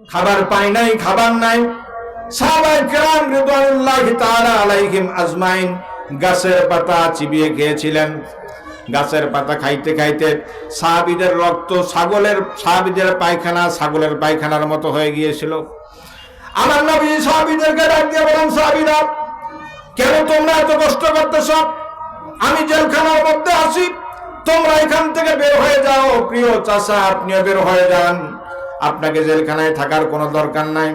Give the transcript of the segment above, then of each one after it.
খাবার পাই নাই, খাবার নাই। আজমাইন গাছের পাতা চিবিয়ে খেয়েছিলেন। গাছের পাতা খাইতে খাইতে সাহাবিদের রক্ত ছাগলের, সাহাবিদের পায়খানা ছাগলের পায়খানার মতো হয়ে গিয়েছিল। আমার নবী সাহাবিদেরকে ডাক দিয়ে বলেন, সাহাবিরা, কেন তোমরা এত কষ্ট করতেছ? আমি জেলখানার মধ্যে আছি। তোমরা এখান থেকে বের হয়ে যাও। প্রিয় চাষা আপনিও বের হয়ে যান। আপনাকে জেলখানায় থাকার কোনো দরকার নাই।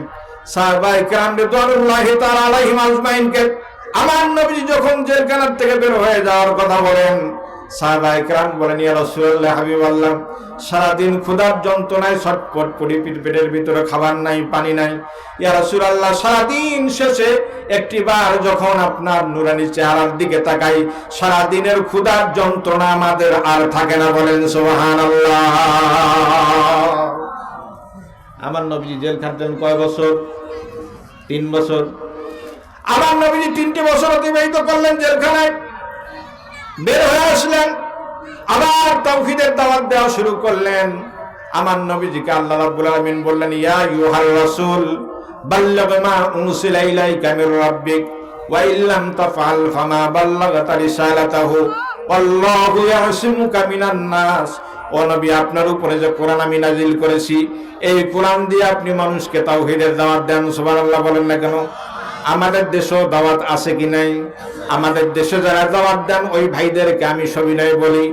আমার নবী যখন জেলখানার থেকে বের হয়ে যাওয়ার কথা বলেন বলেন সারাদিন ক্ষুধার যন্ত্রণায় ভিতরে খাবার নাই, পানি নাই। রাসূলুল্লাহ, সারাদিন শেষে একটি বার যখন আপনার নুরানি চেহারার দিকে তাকাই, সারাদিনের ক্ষুধার যন্ত্রণা আমাদের আর থাকে না বলেন, সুবহানাল্লাহ। আমার নবীজি জেল খাটলেন কয় বছর? তিন বছর। আমার নবীজি তিনটি বছর অতিবাহিত করলেন জেলখানায়। বের হয়ে আসলেন। আবার তাওহীদের দাওয়াত দেওয়া শুরু করলেন। আমার নবীজিকে আল্লাহ রাব্বুল আলামিন বললেন, ইয়া ইউহার রাসূল, বাল্লাগ মা উনসিলা ইলাইকা মির রাব্বিক, ওয়া ইল্লাম তাফআল ফামা বাল্লাগতা রিসালাতাহু আল্লাহু ইয়াসিমুকা মিনান নাস ও নবী, আপনার উপরে যে কোরআন আমি নাজিল করেছি, এই কোরআন দিয়ে আপনি মানুষকে তাওহীদের দাওয়াত দেন, সুবহানাল্লাহ বলেন না কেন? আমাদের দেশেও দাওয়াত আছে কি নাই? আমাদের দেশে যারা দাওয়াত দেন, ওই ভাইদেরকে আমি সবিনয় বলি।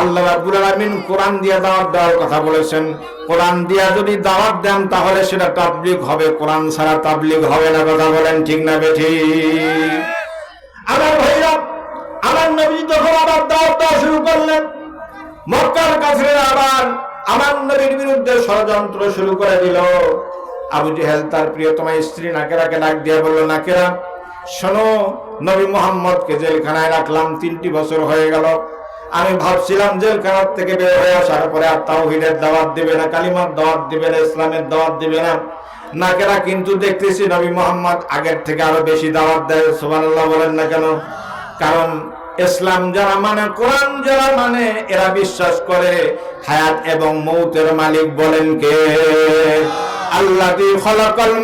আল্লাহ রাব্বুল আলামিন কোরআন দিয়ে দাওয়াত দেওয়ার কথা বলেছেন। কোরআন দিয়া যদি দাওয়াত দেন, তাহলে সেটা তাবলিগ হবে। কোরআন ছাড়া তাবলিগ হবে না, কথা বলেন ঠিক না বেঠি? আমার ভাইরা, আমার নবী তখন আবার দাওয়াত দেওয়া শুরু করলেন মক্কার কাছে আবার আমার নবীর বিরুদ্ধে ষড়যন্ত্র শুরু করে দিল। আবু জেহেল তার প্রিয়তমা স্ত্রী নাকেরাকে ডাক দিয়ে বলল, নাকেরা, শোনো, নবী মোহাম্মদকে জেলখানায় রাখলাম, তিনটি বছর হয়ে গেল। আমি ভাবছিলাম জেলখানার থেকে বের হয়ে আসার পরে আর তাওহীদের দাওয়াত দিবে না, কালিমার দাওয়াত দিবে না, ইসলামের দাওয়াত দিবে না। নাকেরা কিন্তু দেখতেছি নবী মোহাম্মদ আগের থেকে আরও বেশি দাওয়াত দেয়। সুবহানাল্লাহ বলেন না কেন? কারণ ইসলাম যারা মানে কোরআন যারা মানে এরা বিশ্বাস করে। হায়াত এবং মৌতের মালিক বলেন কে? আল্লাহ খলাকাল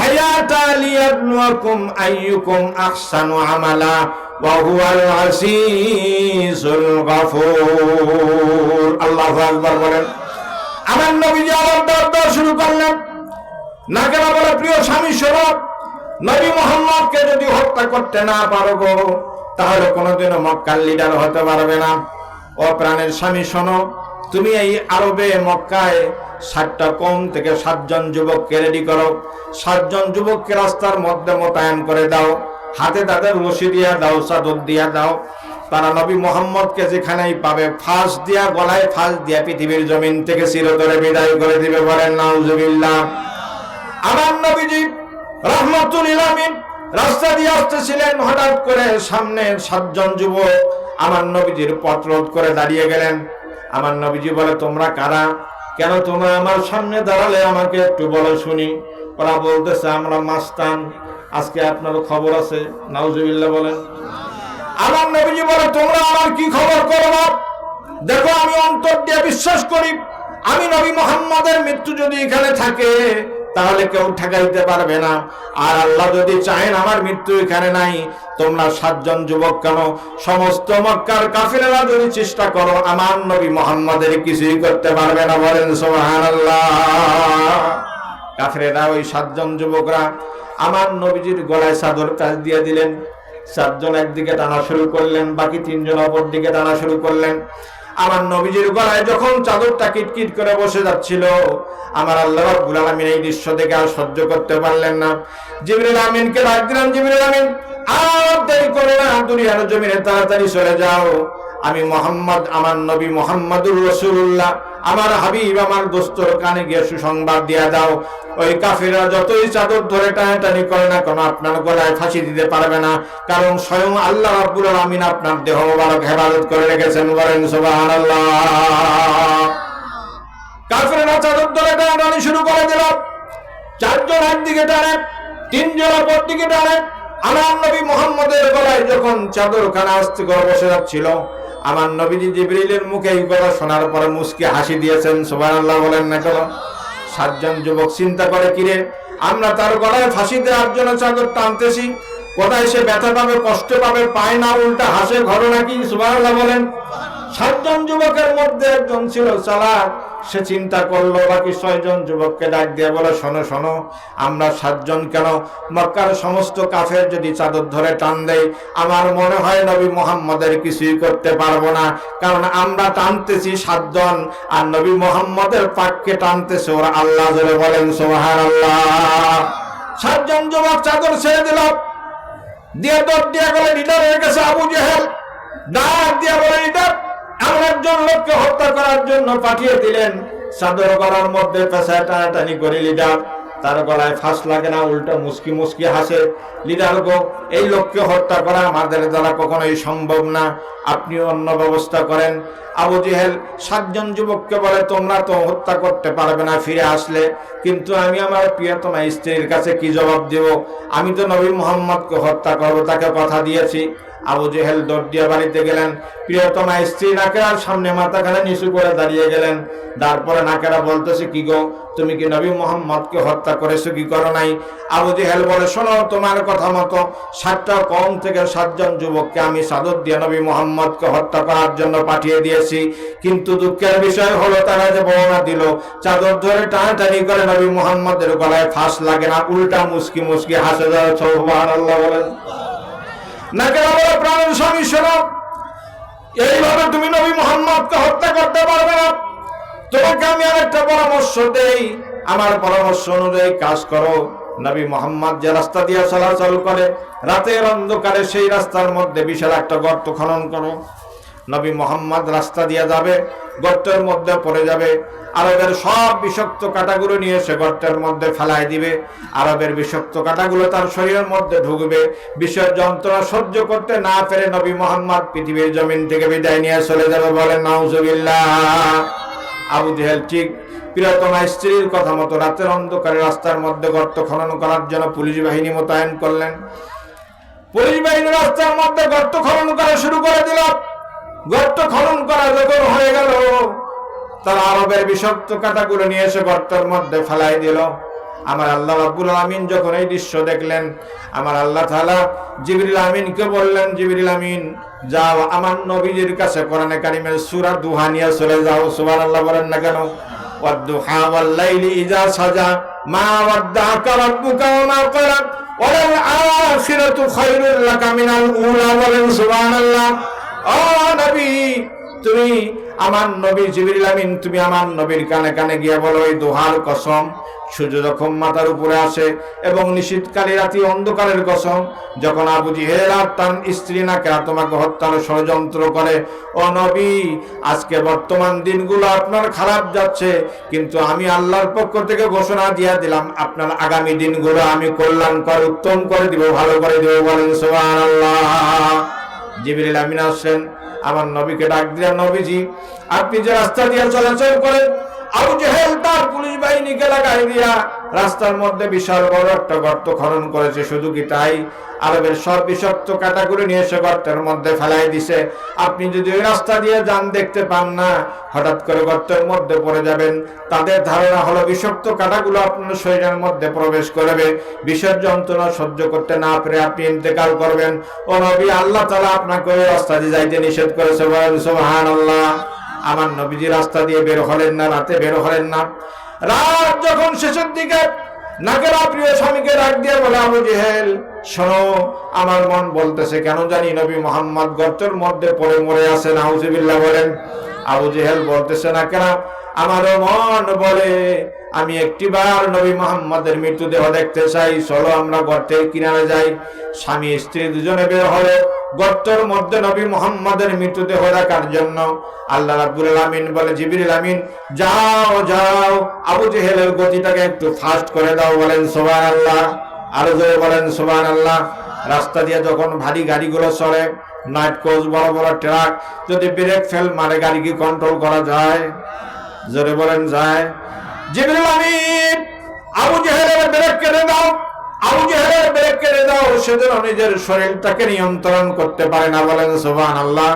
হায়াতা লিয়াবলুয়াকুম আইয়ুকুম আহসানু আমালা ওয়া হুয়াল আসিসুল গফুর। আল্লাহু আকবার বলেন। আমার নবী যে আবার দর দর শুরু করলেন, না কেন বলে, প্রিয় স্বামী স্বরূপ নবী মোহাম্মদকে যদি হত্যা করতে না পারো গো তাহলে কোনোদিনও মক্কার লিডার হতে পারবে না। ও প্রাণের স্বামী, শোনো, তুমি এই আরবে, মক্কায় ষাটটা কম থেকে সাতজন যুবককে রেডি করো। সাতজন যুবককে রাস্তার মধ্যে মোতায়েন করে দাও। হাতে তাদের রশি দিয়া দাও, চাদর দিয়া দাও। তারা নবী মোহাম্মদকে যেখানেই পাবে, ফাঁস দিয়া, গলায় ফাঁস দিয়া পৃথিবীর জমিন থেকে চিরতরে বিদায় করে দিবে বলেন, নাউজুবিল্লাহ। আমার নবীজি রহমতুল ইলামিন রাস্তা দিয়ে আসতেছিলেন হঠাৎ করে সামনে সাতজন যুবক আমার নবীজির পথ রোধ করে দাঁড়িয়ে গেলেন। আমার নবীজি বলে, তোমরা কারা? কেন তোমরা আমার সামনে দাঁড়ালে? আমাকে একটু বলো শুনি। ওরা বলতেছে, আমরা মাস্তান। আজকে আপনার খবর আছে। নাউজুবিল্লাহ বলেন, আমার নবীজি বলে, তোমরা আমার কি খবর করব দেখো, আমি অন্তর দিয়ে বিশ্বাস করি। আমি নবী মোহাম্মদের মৃত্যু যদি এখানে থাকে তাহলে কেউ ঠেকাইতে পারবে না। আর আল্লাহ যদি চাহেন আমার মৃত্যু এখানে নাই, তোমরা সাতজন যুবক কেন? সমস্ত মক্কার কাফিরেরা যদি চেষ্টা করো, আমার নবী মোহাম্মদের কিছুই করতে পারবে না, বলেন সোহান কাফিরেরা, ওই সাতজন যুবকরা, আমার নবীজির গলায় চাদর কাজ দিয়ে দিলেন। সাতজন একদিকে টানা শুরু করলেন, বাকি তিনজন অপর দিকে টানা শুরু করলেন। আমার নবীজির গলায় যখন চাদরটা কিটকিট করে বসে যাচ্ছিল, আমার আল্লাহ রাব্বুল আলামিন এই দৃশ্য দেখে আর সহ্য করতে পারলেন না। জিবরুল আমিনকে ডাক দিলাম, জিবরুল আমিন, আর দেরি করে না, দুনিয়ার জমিনে তাড়াতাড়ি চলে যাও। আমি মোহাম্মদ, আমার নবী মোহাম্মদুর রসুল্লাহ আমার হাবিব, আমার দোস্তর কানে গিয়ে সুসংবাদ দিয়া দাও। ওই কাফিরা যতই চাদর ধরে টানাটানি করে না কোনো, আপনার গলায় ফাঁসি দিতে পারবে না। কারণ স্বয়ং আল্লাহ রাব্বুল আমিন আপনার দেহ মোবারক হেফাজত করে রেখেছেন, বলেন সুবহানাল্লাহ। কাফিরা চাদর ধরে টানাটানি শুরু করে দিল। চারজন একদিকে টানে, তিনজন অপর দিকে টানে। আমার নবী মোহাম্মদের গলায় যখন চাদর খানা আস্তে বসে যাচ্ছিল আমার নবীজি জিবরিলের মুখে এই কথা শোনার পরে মুসকে হাসি দিয়েছেন, সুবহানাল্লাহ বলেন না কেন? সাতজন যুবক চিন্তা করে, কিরে, আমরা তার গলায় ফাঁসি দেওয়ার জন্য চাদর টানতেছি, কোথায় সে ব্যথা পাবে, কষ্ট পাবে, পায় না, উল্টা হাসে, ঘটনা কি? সুবহানাল্লাহ বলেন। সাতজন যুবকের মধ্যে একজন ছিল চালাক। সে চিন্তা করল, বাকি ছয়জন যুবককে ডাক দিয়ে বলে, শোনো শোনো, আমরা সাতজন কেন? মক্কার সমস্ত কাফের যদি চাদর ধরে টান দেয়, আমার মনে হয় নবী মোহাম্মদের কিছুই করতে পারব না। কারণ আমরা টানতেছি সাতজন, আর নবী মোহাম্মদের পাককে টানতেছে ওরা আল্লাহ ধরে বলেন সোহার আল্লাহ সাতজন যুবক চাদর ছেড়ে দিল, দিয়ে দর দিয়ে গেলে লিডার হয়ে গেছে আবু জেহেল। ডাক দিয়ে বলে লিডার এমন একজন লোককে হত্যা করার জন্য পাঠিয়ে দিলেন। চাদর গলার মধ্যে পেশায় টানাটানি করে লিডার। তার গলায় ফাঁস লাগে না, উল্টো মুসকি মুসকি হাসে। লিডার, গো, এই লোককে হত্যা করা আমাদের দ্বারা কখনোই সম্ভব না। আপনি অন্য ব্যবস্থা করেন। আবু জেহেল, সাতজন যুবককে বলে, তোমরা তো হত্যা করতে পারবে না, ফিরে আসলে। কিন্তু আমি আমার প্রিয়তমা স্ত্রীর কাছে কি জবাব দেব? আমি তো নবী মোহাম্মদকে হত্যা করব, তাকে কথা দিয়েছি। আবু জেহেল দৌড় দিয়ে বাড়িতে গেলেন। প্রিয়তমা স্ত্রী নাকেরার সামনে মাথাখানে নিচু করে দাঁড়িয়ে গেলেন। তারপরে নাকেরা বলতেছে, কি গো, তুমি কি নবী মোহাম্মদকে হত্যা করেছ? কি করো নাই? আবু জেহেল বলে, শোনো, তোমার কথা মতো সাতটা কম থেকে সাতজন যুবককে আমি সাদত দিয়ে নবী মোহাম্মদকে হত্যা করার জন্য পাঠিয়ে দিয়েছি। কিন্তু দুঃখের বিষয় হলো, তারা যে বর্ণনা দিল, চাদর ধরে টানাটানি করে নবী মোহাম্মদের গলায় ফাঁস লাগে না, উল্টা মুসকি মুসকি হাসে যাওয়া সুবহানাল্লাহ নাকেরা বলে প্রাণের স্বামী শোনো এইভাবে তুমি নবী মোহাম্মদকে হত্যা করতে পারবে না। তোমাকে আমি আর একটা পরামর্শ দেই। আমার পরামর্শ অনুযায়ী কাজ করো। নবী মোহাম্মদ যে রাস্তা দিয়ে চলাচল করে, রাতের অন্ধকারে সেই রাস্তার মধ্যে বিশাল একটা গর্ত খনন করো। নবী মোহাম্মদ রাস্তা দিয়ে যাবে, গর্তের মধ্যে পড়ে যাবে, আরবের সব বিষাক্ত কাটাগুলো নিয়ে সে গর্তের মধ্যে ফেলাই দিবে, আরবের বিষাক্ত কাটাগুলো তার শরীরের মধ্যে ঢুকবে বিষয়ের যন্ত্রণা সহ্য করতে না পেরে নবী মোহাম্মদ পৃথিবীর জমিন থেকে বিদায় নিয়ে চলে যাবে বলেন, নাউজুবিল্লাহ। আবু জেহেল ঠিক প্রিয়তমা স্ত্রীর কথা মতো রাতের অন্ধকারে রাস্তার মধ্যে গর্ত খনন করার জন্য পুলিশ বাহিনী মোতায়েন করলেন। পুলিশ বাহিনী রাস্তার মধ্যে গর্ত খনন করা শুরু করে দিল। গর্ত খনন করা যখন হয়ে গেল, তারা আরবের বিষাক্ত কাটাগুলো নিয়ে এসে গর্তের মধ্যে ফেলাই দিল। আমার আল্লাহ রাব্বুল আমিন যখন এই দৃশ্য দেখলেন, আমার আল্লাহ তাআলা জিবরিল আমিনকে বললেন, জিবরিল আমিন, যাও, আমার নবীজির কাছে কোরআনে কারিমের সূরা দুহা নিয়ে চলে যাও। সুবহানাল্লাহ বলেন না কেন? ওয়াদ-দুহা ওয়াল-লাইলি ইযা সাজা, মা ওয়াদ্দাআকা রাব্বুকা ওয়া মা ক্বালা ওয়াল আখিরাতু খায়রুল লাকা মিনাল উলা বলেন সুবহানাল্লাহ। তুমি আমার নবী তুমি আমার নবীর কানে কানে গিয়ে বলো, এই দোহার কসম, সূর্য যখন উপরে আসে এবং রাতি অন্ধকারের কসম, যখন তার স্ত্রী তোমাকে হত্যার ষড়যন্ত্র করে, ও নবী, আজকে বর্তমান দিনগুলো আপনার খারাপ যাচ্ছে, কিন্তু আমি আল্লাহর পক্ষ থেকে ঘোষণা দিয়ে দিলাম, আপনার আগামী দিনগুলো আমি কল্যাণ করে উত্তম করে দিব, ভালো করে দিব বলেন, সুবহানাল্লাহ। জিবরিল আমিন আসছেন। আমার নবীকে ডাক দিলেন নবীজি আপনি যে রাস্তা দিয়ে চলাচল করেন রাস্তার মধ্যে বিশাল বড় একটা গর্ত খনন করেছে, শুধু কি তাই? আরবের সব বিষাক্ত নিয়ে গর্তের মধ্যে ফেলাই দিছে। আপনি যদি ওই রাস্তা দিয়ে যান, দেখতে পান না, হঠাৎ করে গর্তের মধ্যে পড়ে যাবেন। তাদের ধারণা হলো বিষাক্ত কাটাগুলো আপনার শরীরের মধ্যে প্রবেশ করবে। বিষের যন্ত্রণা সহ্য করতে না পেরে আপনি ইন্তেকাল করবেন। ও নবী, আল্লাহ তালা আপনাকে ওই রাস্তা দিয়ে যাইতে নিষেধ করেছে সোহান আল্লাহ আমার নবীজি রাস্তা দিয়ে বের হলেন না, রাতে বের হলেন না। রাত যখন শেষের দিকে নাকেরা প্রিয় স্বামীকে ডাক দিয়ে বলে, আবু জেহেল, শোনো, আমার মন বলতেছে, কেন জানি নবী মোহাম্মদ গর্তের মধ্যে পড়ে মরে আছে নাউজিবিল্লাহ বলেন। আবু জেহেল বলতেছে, না কেন? আমারও মন বলে, আমি একটিবার নবী মোহাম্মদের মৃত্যুদেহ দেখতে চাই। চলো আমরা গর্তের কিনারে যাই। স্বামী, স্ত্রী দুজনে বের হলো। গর্তের মধ্যে নবী মোহাম্মদের মৃত্যুদেহ রাখার জন্য আল্লাহ রাব্বুল আলামিন বলে, জিবরিল আমিন, যাও যাও, আবু জেহেলের গতিটাকে একটু ফাস্ট করে দাও, বলেন, সুবহানাল্লাহ। আরও জোরে বলেন, সুবহানাল্লাহ। রাস্তা দিয়ে যখন ভারী গাড়িগুলো চলে নাইট কোচ বড় বড় ট্রাক, যদি ব্রেক ফেল মারে গাড়ি কি কন্ট্রোল করা যায়? জোরে বলেন, যায়। জিবরিল আমিন, আবু জেহেলের ব্রেক কেটে দাও। আবু জেহেলের ব্রেক কেড়ে দাও, সেজন্য নিজের শরীরটাকে নিয়ন্ত্রণ করতে পারে না বলেন সুবহান আল্লাহ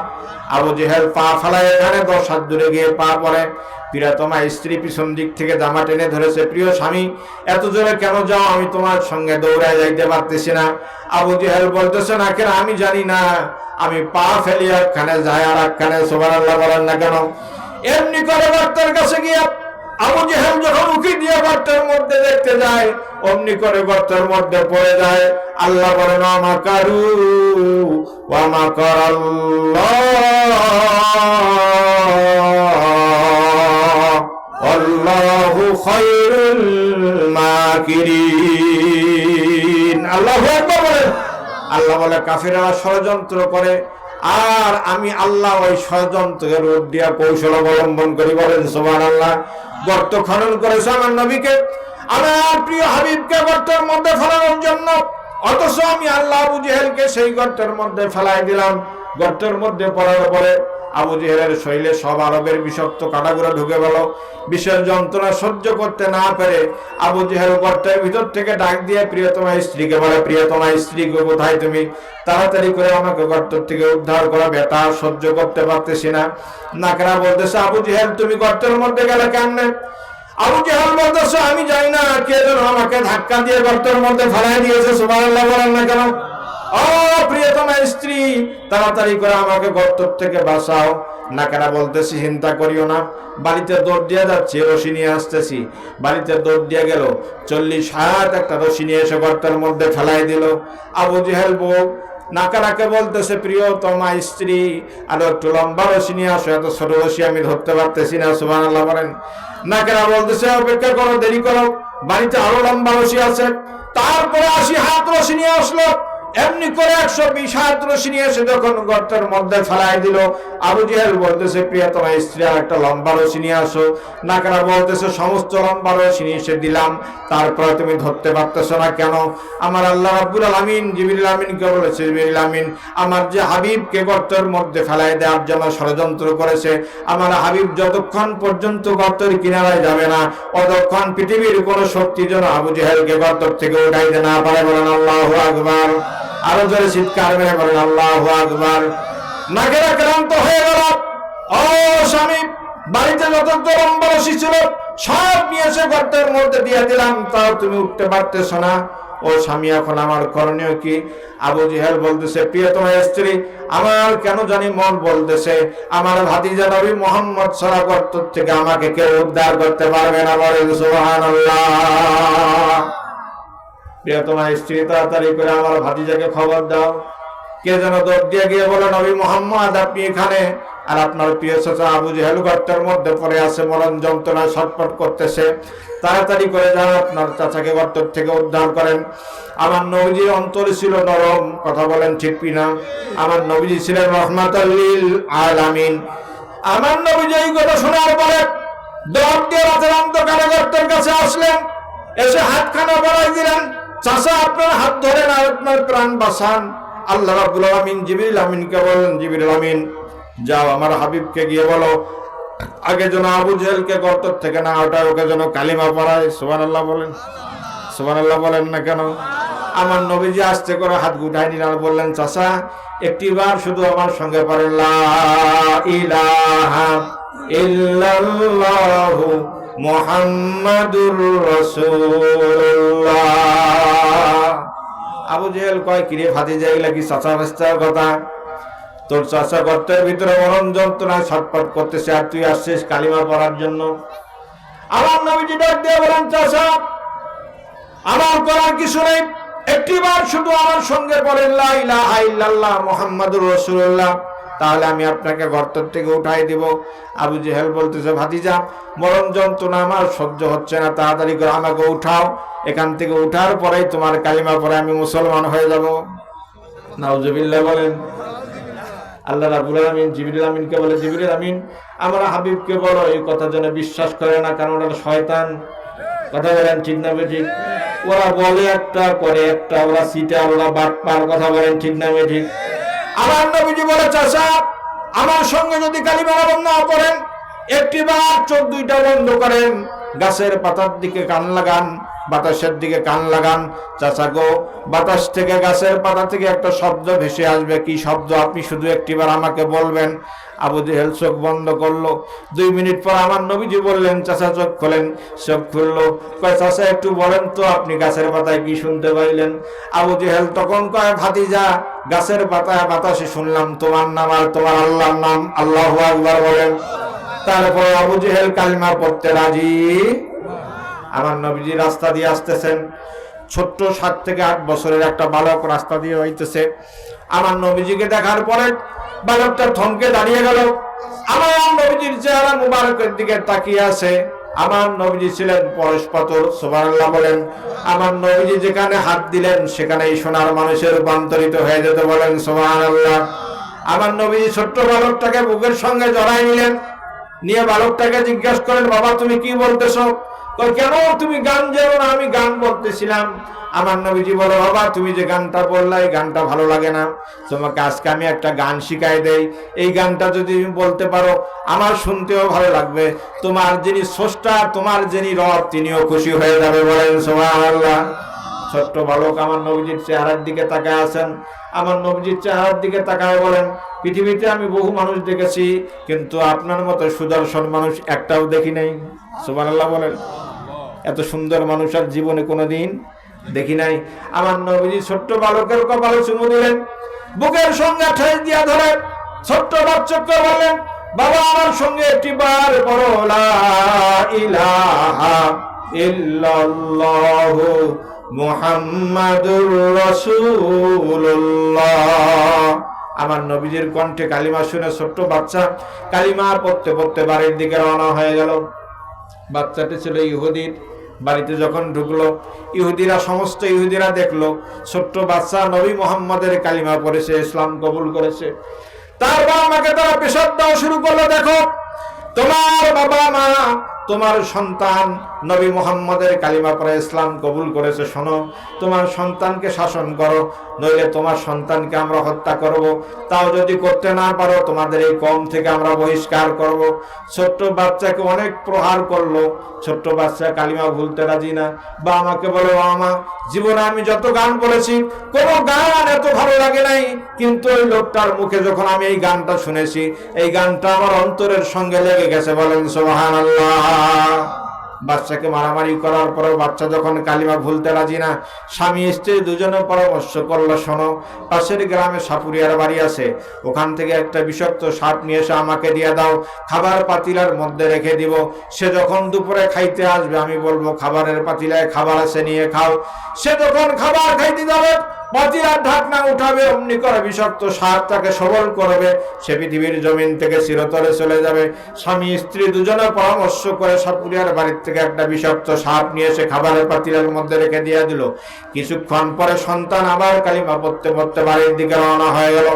আবু জেহেল পা ফালায় এখানে, দশ হাত দূরে গিয়ে পা পড়ে। প্রিয়তমা স্ত্রী পিছন দিক থেকে জামা টেনে ধরেছে, প্রিয় স্বামী, এত জোরে কেন যাও? আমি তোমার সঙ্গে দৌড়ায় যাইতে পারতেছি না। আবু জেহেল বলতেছে, না কেন, আমি জানি না। আমি পা ফেলি একখানে যায় আর একখানে সোবার আল্লাহ বলেন না কেন? এমনি করে বার্তার কাছে গিয়ে আবু জেহেল যখন উকি দিয়ে গর্তের মধ্যে দেখতে যায়, অমনি করে গর্তের মধ্যে পড়ে যায়। আল্লাহ বলেন, আমাকারু ওয়ামাকার আল্লাহু খায়রুল মাকিরিন। আল্লাহু আকবার বলেন। আল্লাহ বলে কাফিরা ষড়যন্ত্র করে, আর আমি আল্লাহ ওই ষড়যন্ত্রের রূপ দিয়া কৌশল অবলম্বন করি বলেন সোমান আল্লাহ গর্ত খনন করেছে আমার নবীকে। আমার প্রিয় হাবিবকে গর্তের মধ্যে ফেলানোর জন্য। অথচ আমি আল্লাহ আবু জেহেলকে সেই গর্তের মধ্যে ফেলাই দিলাম। গর্তের মধ্যে পড়ার পরে আবু জেহেলের শৈলে সব আরবের বিষাক্ত কাটাগুলো ঢুকে গেল। বিষের যন্ত্রণা সহ্য করতে না পেরে আবু জেহেল গর্তের ভিতর থেকে ডাক দিয়ে, প্রিয়তমা স্ত্রীকে বলে, প্রিয়তমা স্ত্রীকে কোথায় তুমি? তাড়াতাড়ি করে আমাকে গর্ত থেকে উদ্ধার করা বেটা সহ্য করতে পারতেছি না। নাকেরা বলতেছে, আবু জেহেল, তুমি গর্তের মধ্যে গেলে কেমনে? আবু জেহেল বলতেছে, আমি জানি না কে যেন আমাকে ধাক্কা দিয়ে গর্তের মধ্যে ফেলাই দিয়েছে, সুবহানাল্লাহ বলেন না কেন? ও প্রিয়তমা স্ত্রী, তাড়াতাড়ি করে আমাকে গর্ত থেকে বাঁচাও। নাকেরা বলতেছি, চিন্তা করিও না। বাড়িতে দৌড় দিয়ে যাচ্ছি, রশি নিয়ে আসতেছি। বাড়িতে দৌড় দিয়ে গেল, চল্লিশ হাত একটা রশি নিয়ে এসে গর্তের মধ্যে ফেলাই দিল। আবু জেহেল বউ নাকারাকে বলতেছে, প্রিয়তমা স্ত্রী, আর একটু লম্বা রশি নিয়ে আসো, এত ছোট রশি আমি ধরতে পারতেছি না সুবান আল্লাহ বলেন নাকেরা বলতেছে, অপেক্ষা করো, দেরি করো, বাড়িতে আরও লম্বা রশি আছে। তারপরে আশি হাত রশি নিয়ে আসলো। এমনি করে একশো বিশ হাত রশি নিয়ে এসে যখন গর্তের মধ্যে ফেলাই দিল, আবু জিহেল বলতেছে, প্রিয়তমা স্ত্রী আর একটা লম্বা রশি নিয়ে আসো। নাকারা বলতেছে, সমস্ত লম্বা রশি নিয়ে এসে দিলাম, তারপরে তুমি ধরতে পারতেছো না কেন? আমার আল্লাহ রাব্বুল আলামিন, জিবরিল আমিনকে বলেছে, জিবরিল আমিন, আমার যে হাবিবকে গর্তের মধ্যে ফেলাই দেওয়ার জন্য ষড়যন্ত্র করেছে, আমার হাবিব যতক্ষণ পর্যন্ত গর্তের কিনারায় যাবে না, অতক্ষণ পৃথিবীর কোন শক্তি যেন আবু জেহেলকে গর্ত থেকে উঠাইতে না পারে বলেন আল্লাহ আকবার। আরও জোরে চিৎকার মেরে বলেন, আল্লাহ আকবার। নাকেরা ক্লান্ত হয়ে গেল। ও স্বামী, বাড়িতে যত লম্বা রশি ছিল, সব নিয়ে এসে গর্তের মধ্যে দিয়ে দিলাম, তাও তুমি উঠতে পারতেছো না। ও স্বামী, এখন আমার করণীয় কি? আবু জিহাল বলতেছে, প্রিয়তমা স্ত্রী, আমার কেন জানি মন বলতেছে? আমার ভাতিজা নবী মোহাম্মদ সারা গর্ত থেকে আমাকে কেউ উদ্ধার করতে পারবে না বলেন, সুবহানাল্লাহ। স্ত্রী তাড়াতাড়ি করে আমার খবর দাও। কে যেন দিয়ে গিয়ে আপনি আর আপনার মধ্যে পড়ে আছে ছটফট করতেছে। তাড়াতাড়ি করে যান আপনার চাচাকে গর্ত থেকে উদ্ধার করেন। আমার নবীজির অন্তর ছিল নরম, কথা বলেন ঠিক কিনা? আমার নবীজি ছিলেন রহমাতাল্লিল আলামিন। আমার নবীজি এই কথা শোনার পরে দৌড় দিয়ে রাতের অন্ধকারে গর্তের কাছে আসলেন, এসে হাতখানা বাড়াই দিলেন। চাচা, আপনার হাত ধরেন আর আপনার প্রাণ বাঁচান। আল্লাহ রাব্বুল আলামিন জিবরিল আমিনকে বলেন, জিবরিল আমিন, যাও আমার হাবিবকে গিয়ে বলো, আগে যেন আবু জেহেলকে গর্ত থেকে না ওটা ওকে যেন কালিমা পড়ায়। সুবহানাল্লাহ বলেন। সুবহানাল্লাহ বলেন না কেন? আমার নবীজি আসতে করে হাত গুটাই নিলেন আর বললেন, চাচা একটিবার শুধু আমার সঙ্গে পড়েন। লা ইলাহা ইল্লাল্লাহু মুহাম্মাদুর রাসূলুল্লাহ। আবু জেহেল কয়, কিরে ফাতি যাইলা কি চাচা বাস্তার কথা? তোর চাচা গর্তের ভিতরে মরণ যন্ত্রণায় ছটফট করতেছে আর তুই আসছিস কালিমা পড়ার জন্য? আমার নবীজি ডাক দিয়ে বলেন, চাচা, আমার করার কিছু নেই। একটিবার শুধু আমার সঙ্গে বলেন, লা ইলাহা ইল্লাল্লাহ মুহাম্মাদুর রাসূলুল্লাহ। তাহলে আমি আপনাকে গর্ত থেকে উঠাই দিব। আবু জেহেল বলতেছে, ভাতিজা, মরণ যন্ত্রণা আমার সহ্য হচ্ছে না, তাড়াতাড়ি করে আমাকে উঠাও। এখান থেকে উঠার পরেই তোমার কালিমা পরে আমি মুসলমান হয়ে যাব। নাউজুবিল্লাহ বলেন, আল্লাহ রাবুল আলমিন, জিবিরুল আমিনকে বলে, জিবিরুল আমিন, আমরা হাবিবকে বলো, এই কথা যেন বিশ্বাস করে না, কারণ ওরা শয়তান। কথা বলেন ঠিক না ঠিক ওরা বলে একটা, করে একটা, ওরা সিটার ওরা বাটপার, কথা বলেন ঠিক না ঠিক আমার নবীজি বলে চাষা আমার সঙ্গে যদি কালিমা না করেন একটি বার চোখ দুইটা বন্ধ করেন, গাছের পাতার দিকে কান লাগান বাতাসের দিকে কান লাগান, চাচা গো, বাতাস থেকে, গাছের পাতা থেকে একটা শব্দ ভেসে আসবে। কি শব্দ? আপনি শুধু একটিবার আমাকে বলবেন। আবু জেহেল চোখ বন্ধ করল। দুই মিনিট পর আমার নবীজি বললেন, চাচা, চোখ খোলেন। চোখ খুললো। কয়, চাচা, একটু বলেন তো, আপনি গাছের পাতায় কি শুনতে পাইলেন? আবু জেহেল তখন কয়, ভাতিজা, গাছের পাতায় বাতাসে শুনলাম, তোমার নাম আর তোমার আল্লাহর নাম আল্লাহ আকবার বলেন। তারপরে আবু জেহেল কালিমা পড়তে রাজি। আমার নবীজি রাস্তা দিয়ে আসতেছেন। ছোট্ট সাত থেকে আট বছরের একটা বালক রাস্তা দিয়ে হইতেছে। আমার নবীজিকে দেখার পরে বালকটা থমকে দাঁড়িয়ে গেল। আমার নবীজির চেহারা মুবারকের দিকে তাকিয়ে আছে। আমার নবীজি ছিলেন পরশপাতর সুবহানাল্লাহ বলেন। আমার নবীজি যেখানে হাত দিলেন সেখানে সোনার মানুষের রূপান্তরিত হয়ে যেতে বলেন, সুবহানাল্লাহ। আমার নবীজি ছোট্ট বালকটাকে বুকের সঙ্গে জড়াই নিলেন। নিয়ে বালকটাকে জিজ্ঞাসা করেন বাবা, তুমি কি বলতেছো? কেন তুমি গান যেও না? আমি গান বলতেছিলাম। আমার নবীজি বলে, বাবা, তুমি যে গানটা বললা, এই গানটা ভালো লাগে না। তোমাকে আজকে আমি একটা গান শিখাই দেই। এই গানটা যদি তুমি বলতে পারো, আমার শুনতেও ভালো লাগবে। তোমার যিনি স্রষ্টা, তোমার যিনি রব, তিনিও খুশি হয়ে যাবে বলেন সুবহানাল্লাহ। ছোট্ট বালক আমার নবীজির চেহারার দিকে তাকায় আছেন। আমার নবীজির চেহারার দিকে তাকায় বলেন, পৃথিবীতে আমি বহু মানুষ দেখেছি, কিন্তু আপনার মতো সুদর্শন মানুষ একটাও দেখি নাই। সুবহানাল্লাহ বলেন। এত সুন্দর মানুষ আর জীবনে কোনোদিন দেখি নাই। আমার নবীজি ছোট্ট বালকের কপালে চুমু দিলেন, বুকের সঙ্গে ঠেস দিয়া ধরে ছোট্ট বাচ্চকে বলেন বাবা, আমার সঙ্গে একটি বার বড় ইলাহা ইল্লাল্লাহু মুহাম্মাদুর রাসূলুল্লাহ। আমার নবীজির কণ্ঠে কালিমা শুনে ছোট্ট বাচ্চা কালিমা পড়তে পড়তে বাড়ির দিকে রওনা হয়ে গেল। বাচ্চাটি ছিল ইহুদির। বাড়িতে যখন ঢুকলো, ইহুদিরা, সমস্ত ইহুদিরা দেখল, ছোট্ট বাচ্চা নবী মোহাম্মদের কালিমা পড়েছে, ইসলাম কবুল করেছে। তারপর আমাকে মাকে তারা পেশাব দেওয়া শুরু করল, দেখো, তোমার বাবা মা তোমার সন্তান নবী মোহাম্মদের কালিমা পরে ইসলাম কবুল করেছে, শোনো। তোমার সন্তানকে শাসন করো, নইলে তোমার সন্তানকে আমরা হত্যা করব। তাও যদি করতে না পারো, তোমাদের এই কম থেকে আমরা বহিষ্কার করব। ছোট্ট বাচ্চাকে অনেক প্রহার করল। ছোট্ট বাচ্চা কালিমা ভুলতে রাজি না। বা আমাকে বলো আমা জীবনে আমি যত গান বলেছি, কোনো গান এত ভালো লাগে নাই। কিন্তু ওই লোকটার মুখে যখন আমি এই গানটা শুনেছি, এই গানটা আমার অন্তরের সঙ্গে লেগে গেছে বলেন সোহান বাচ্চাকে মারামারি করার পরে বাচ্চা যখন কালিমা ভুলতে রাজি না, স্বামী, স্ত্রী দুজনে পরামর্শ করল, শোনো, পাশের গ্রামে সাপুরিয়ার বাড়ি আছে। ওখান থেকে একটা বিষাক্ত সাপ নিয়ে এসে আমাকে দিয়ে দাও। খাবার পাতিলার মধ্যে রেখে দিব। সে যখন দুপুরে খাইতে আসবে, আমি বলব, খাবারের পাতিলায় খাবার আছে, নিয়ে খাও। সে যখন খাবার খাইতে যাবে পাতিলার ঢাকনা উঠাবে অমনি করে বিষাক্ত সাপ তাকে সবল করবে, সে পৃথিবীর জমিন থেকে চিরতরে চলে যাবে। স্বামী, স্ত্রী দুজনে পরামর্শ করে সাপুরিয়ার বাড়ির থেকে একটা বিষাক্ত সাপ নিয়ে এসে খাবারের পাতিলের মধ্যে রেখে দিয়ে দিল। কিছুক্ষণ পরে সন্তান আবার কালিমা পড়তে পড়তে বাড়ির দিকে রওনা হয়ে গেল।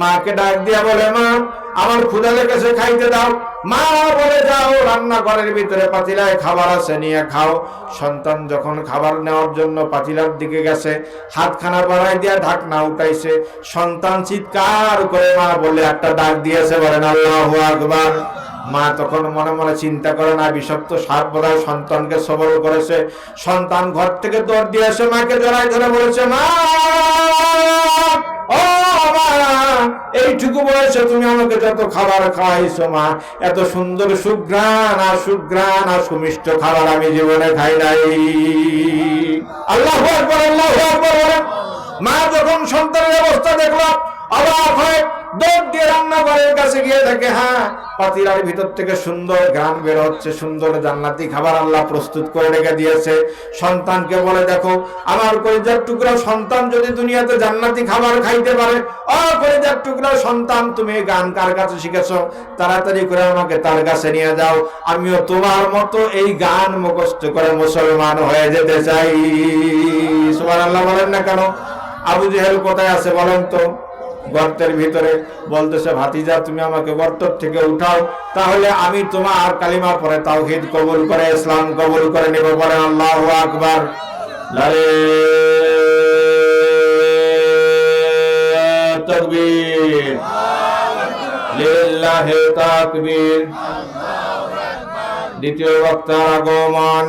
মাকে ডাক দিয়া বলে, মা আমার খুদাদের কাছে খাইতে দাও। মা বলে, যাও, রান্নাঘরের ভিতরে পাতিলায় খাবার আছে, নিয়ে খাও। সন্তান যখন খাবার নেওয়ার জন্য পাতিলার দিকে গেছে, হাতখানা বাড়াই দিয়া ঢাকনা উঠাইছে। সন্তান চিৎকার করে মা বলে, একটা ডাক দিয়েছে, বলেন, আল্লাহ আকবার। মা তখন মনে মনে চিন্তা করে, না, বিষাক্ত সাপ বোধহয় সন্তানকে সবল করেছে সন্তান ঘর থেকে দৌড় দিয়ে এসে মাকে জড়াই ধরে বলেছে, মা, ও এইটুকু বয়সে তুমি আমাকে যত খাবার খাওয়াইছো, মা, এত সুন্দর সুগ্রাণ আর সুগ্রাণ আর সুমিষ্ট খাবার আমি জীবনে খাই নাই আল্লাহ আল্লাহ। মা যখন সন্তানের অবস্থা দেখল, অবাক হয়ে দৌড় দিয়ে রান্নাঘরের কাছে গিয়ে দেখে হ্যাঁ পাতিলার ভিতর থেকে সুন্দর গান বের হচ্ছে, সুন্দর জান্নাতি খাবার আল্লাহ প্রস্তুত করে রেখে দিয়েছে। সন্তানকে বলে, দেখো, আমার কলিজার টুকরা সন্তান যদি দুনিয়াতে জান্নাতি খাবার খাইতে পারে ও কলিজার টুকরা সন্তান, তুমি গান কার কাছে শিখেছো? তাড়াতাড়ি করে আমাকে তার কাছে নিয়ে যাও। আমিও তোমার মতো এই গান মুখস্থ করে মুসলমান হয়ে যেতে চাই। সুবহানাল্লাহ বলেন না কেন? আবু জেহেল কোথায় আছে বলেন তো? গর্তের ভিতরে বলতেছে, ভাতিজা, তুমি আমাকে গর্ত থেকে উঠাও, তাহলে আমি তোমার কালিমা পরে তাওহিদ কবুল করে, ইসলাম কবুল করে নেব পরে আল্লাহু আকবার। দ্বিতীয় বক্তার আগমন।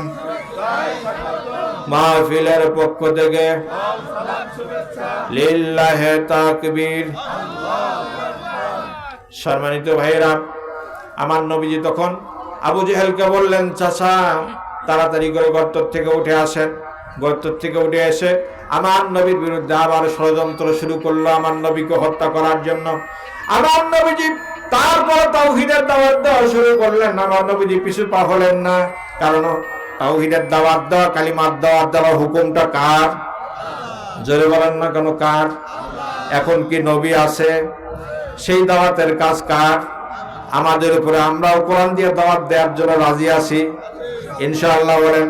মাহফিলের পক্ষ থেকে সম্মানিত ভাইরা আমার নবীজি তখন আবু জেহেলকে বললেন, চাচা, তাড়াতাড়ি করে গর্ত থেকে উঠে আসেন। গর্তর থেকে উঠে এসে আমার নবীর বিরুদ্ধে আবার ষড়যন্ত্র শুরু করল আমার নবীকে হত্যা করার জন্য। আমার নবীজি তারপর তাওহিদের দাওয়াত দেওয়া শুরু করলেন। আমার নবীজি পিছু পা হলেন না। কারণ তাওহিদের দাওয়াত দেওয়া, কালিমার দাওয়াত দেওয়া হুকুমটা কার? জোরে বলেন না কেন কার? এখন কি নবী আছে? সেই দাওয়াতের কাজ কার? আমাদের উপরে আমরাও কোরআন দিয়ে দাওয়াত দেওয়ার জন্য রাজি আছি। ইনশাআল্লাহ বলেন,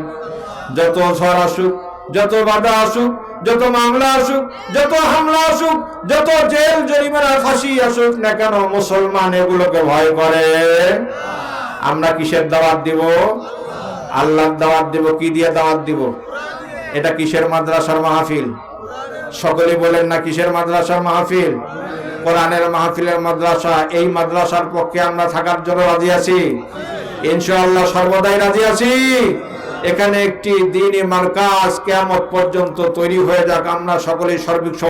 যত ঝড় আসুক, যত বাধা আসুক, যত মামলা আসুক, যত হামলা আসুক, যত জেল জরিমানা ফাঁসি আসুক না কেন মুসলমান এগুলোকে ভয় করে। আমরা কিসের দাওয়াত দিব? আল্লাহর দাওয়াত দিব, কি দিয়ে দাওয়াত দিব? এটা কিসের মাদ্রাসার মাহফিল? সকলে বলেন না কিসের মাদ্রাসার মাহফিল? কোরআনের মাহফিলের মাদ্রাসা, এই মাদ্রাসার পক্ষে আমরা থাকার জন্য রাজি আছি। ইনশাআল্লাহ সর্বদাই রাজি আছি। এখানে একটি দিনই মার্কাজ কেয়ামত পর্যন্ত তৈরি হয়ে যাক। আমরা সকলেই সর্বিক